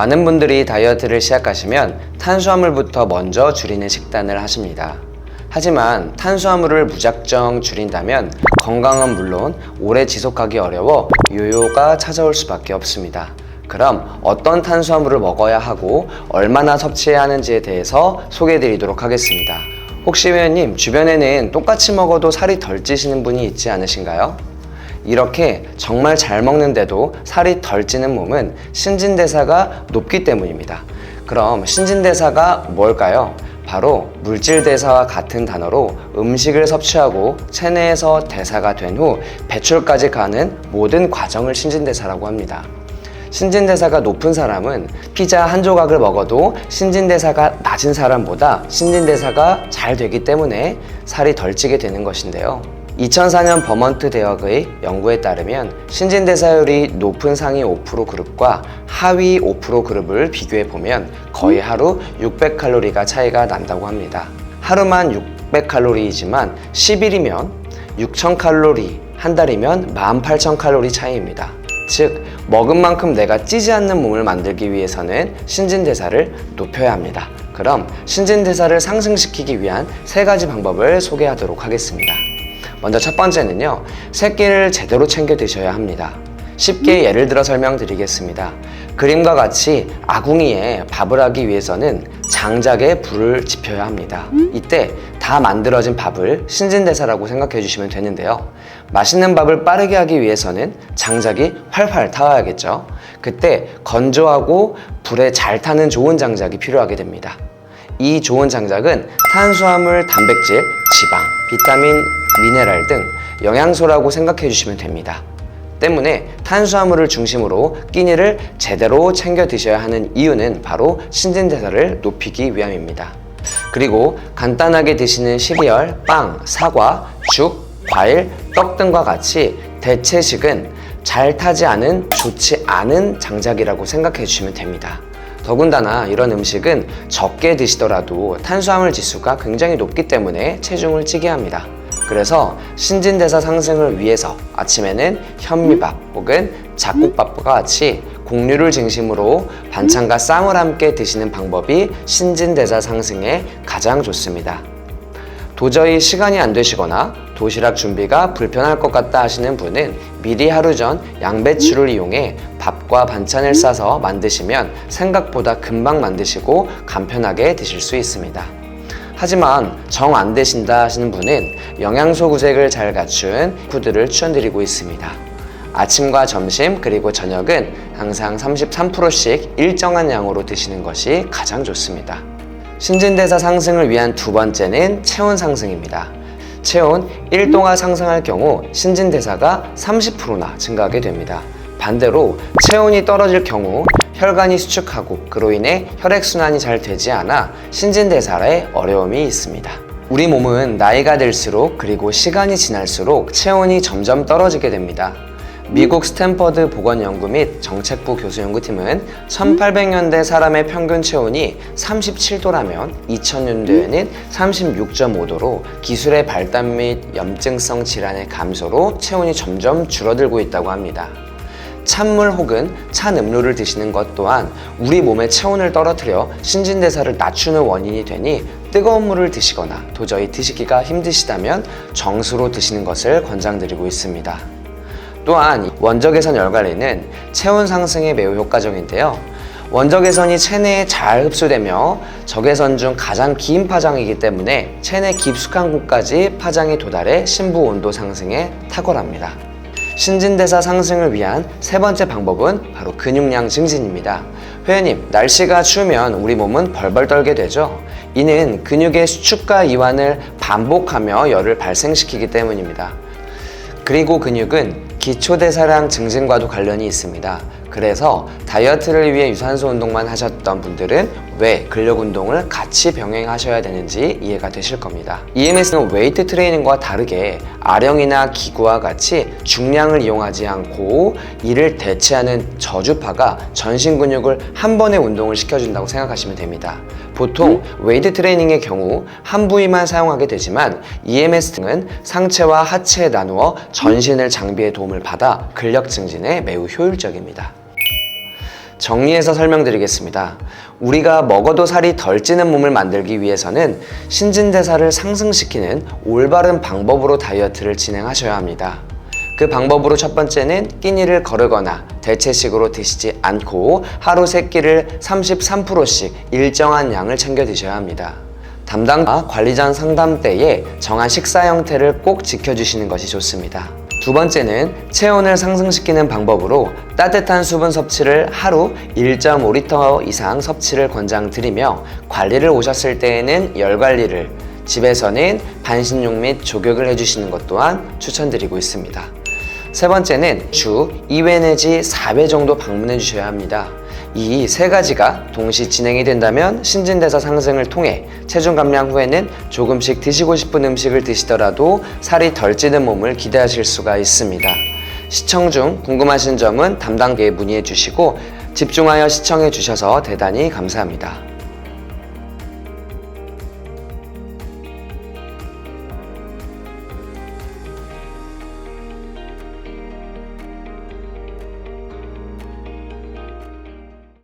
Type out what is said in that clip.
많은 분들이 다이어트를 시작하시면 탄수화물부터 먼저 줄이는 식단을 하십니다. 하지만 탄수화물을 무작정 줄인다면 건강은 물론 오래 지속하기 어려워 요요가 찾아올 수밖에 없습니다. 그럼 어떤 탄수화물을 먹어야 하고 얼마나 섭취해야 하는지에 대해서 소개해 드리도록 하겠습니다. 혹시 회원님 주변에는 똑같이 먹어도 살이 덜 찌시는 분이 있지 않으신가요? 이렇게 정말 잘 먹는데도 살이 덜 찌는 몸은 신진대사가 높기 때문입니다. 그럼 신진대사가 뭘까요? 바로 물질대사와 같은 단어로 음식을 섭취하고 체내에서 대사가 된 후 배출까지 가는 모든 과정을 신진대사라고 합니다. 신진대사가 높은 사람은 피자 한 조각을 먹어도 신진대사가 낮은 사람보다 신진대사가 잘 되기 때문에 살이 덜 찌게 되는 것인데요. 2004년 버먼트 대학의 연구에 따르면 신진대사율이 높은 상위 5% 그룹과 하위 5% 그룹을 비교해 보면 거의 하루 600칼로리가 차이가 난다고 합니다. 하루만 600칼로리이지만 10일이면 6000칼로리, 한 달이면 18000칼로리 차이입니다. 즉, 먹은 만큼 내가 찌지 않는 몸을 만들기 위해서는 신진대사를 높여야 합니다. 그럼 신진대사를 상승시키기 위한 세 가지 방법을 소개하도록 하겠습니다. 먼저 첫 번째는요, 새끼를 제대로 챙겨 드셔야 합니다. 쉽게 예를 들어 설명드리겠습니다. 그림과 같이 아궁이에 밥을 하기 위해서는 장작에 불을 지펴야 합니다. 이때 다 만들어진 밥을 신진대사라고 생각해 주시면 되는데요. 맛있는 밥을 빠르게 하기 위해서는 장작이 활활 타야겠죠. 그때 건조하고 불에 잘 타는 좋은 장작이 필요하게 됩니다. 이 좋은 장작은 탄수화물, 단백질, 지방, 비타민, 미네랄 등 영양소라고 생각해 주시면 됩니다. 때문에 탄수화물을 중심으로 끼니를 제대로 챙겨 드셔야 하는 이유는 바로 신진대사를 높이기 위함입니다. 그리고 간단하게 드시는 시리얼, 빵, 사과, 죽, 과일, 떡 등과 같이 대체식은 잘 타지 않은 좋지 않은 장작이라고 생각해 주시면 됩니다. 더군다나 이런 음식은 적게 드시더라도 탄수화물 지수가 굉장히 높기 때문에 체중을 찌게 합니다. 그래서 신진대사 상승을 위해서 아침에는 현미밥 혹은 잡곡밥과 같이 곡류를 중심으로 반찬과 쌈을 함께 드시는 방법이 신진대사 상승에 가장 좋습니다. 도저히 시간이 안 되시거나 도시락 준비가 불편할 것 같다 하시는 분은 미리 하루 전 양배추를 이용해 밥과 반찬을 싸서 만드시면 생각보다 금방 만드시고 간편하게 드실 수 있습니다. 하지만 정 안 되신다 하시는 분은 영양소 구색을 잘 갖춘 푸드를 추천드리고 있습니다. 아침과 점심 그리고 저녁은 항상 33%씩 일정한 양으로 드시는 것이 가장 좋습니다. 신진대사 상승을 위한 두 번째는 체온 상승입니다. 체온 1도가 상승할 경우 신진대사가 30%나 증가하게 됩니다. 반대로 체온이 떨어질 경우 혈관이 수축하고 그로 인해 혈액순환이 잘 되지 않아 신진대사에 어려움이 있습니다. 우리 몸은 나이가 들수록 그리고 시간이 지날수록 체온이 점점 떨어지게 됩니다. 미국 스탠퍼드 보건연구 및 정책부 교수연구팀은 1800년대 사람의 평균 체온이 37도라면 2000년도에는 36.5도로 기술의 발달 및 염증성 질환의 감소로 체온이 점점 줄어들고 있다고 합니다. 찬물 혹은 찬 음료를 드시는 것 또한 우리 몸의 체온을 떨어뜨려 신진대사를 낮추는 원인이 되니 뜨거운 물을 드시거나 도저히 드시기가 힘드시다면 정수로 드시는 것을 권장드리고 있습니다. 또한 원적외선 열관리는 체온 상승에 매우 효과적인데요. 원적외선이 체내에 잘 흡수되며 적외선 중 가장 긴 파장이기 때문에 체내 깊숙한 곳까지 파장이 도달해 심부 온도 상승에 탁월합니다. 신진대사 상승을 위한 세 번째 방법은 바로 근육량 증진입니다. 회원님, 날씨가 추우면 우리 몸은 벌벌 떨게 되죠. 이는 근육의 수축과 이완을 반복하며 열을 발생시키기 때문입니다. 그리고 근육은 기초대사량 증진과도 관련이 있습니다. 그래서 다이어트를 위해 유산소 운동만 하셨던 분들은 왜 근력 운동을 같이 병행하셔야 되는지 이해가 되실 겁니다. EMS는 웨이트 트레이닝과 다르게 아령이나 기구와 같이 중량을 이용하지 않고 이를 대체하는 저주파가 전신 근육을 한 번에 운동을 시켜준다고 생각하시면 됩니다. 보통 웨이트 트레이닝의 경우 한 부위만 사용하게 되지만 EMS 등은 상체와 하체에 나누어 전신을 장비의 도움을 받아 근력 증진에 매우 효율적입니다. 정리해서 설명드리겠습니다. 우리가 먹어도 살이 덜 찌는 몸을 만들기 위해서는 신진대사를 상승시키는 올바른 방법으로 다이어트를 진행하셔야 합니다. 그 방법으로 첫 번째는 끼니를 거르거나 대체식으로 드시지 않고 하루 세 끼를 33%씩 일정한 양을 챙겨 드셔야 합니다. 담당과 관리자 상담 때에 정한 식사 형태를 꼭 지켜주시는 것이 좋습니다. 두 번째는 체온을 상승시키는 방법으로 따뜻한 수분 섭취를 하루 1.5리터 이상 섭취를 권장드리며 관리를 오셨을 때에는 열 관리를 집에서는 반신욕 및 족욕을 해주시는 것 또한 추천드리고 있습니다. 세 번째는 주 2회 내지 4회 정도 방문해 주셔야 합니다. 이 세 가지가 동시 진행이 된다면 신진대사 상승을 통해 체중 감량 후에는 조금씩 드시고 싶은 음식을 드시더라도 살이 덜 찌는 몸을 기대하실 수가 있습니다. 시청 중 궁금하신 점은 담당계에 문의해 주시고 집중하여 시청해 주셔서 대단히 감사합니다.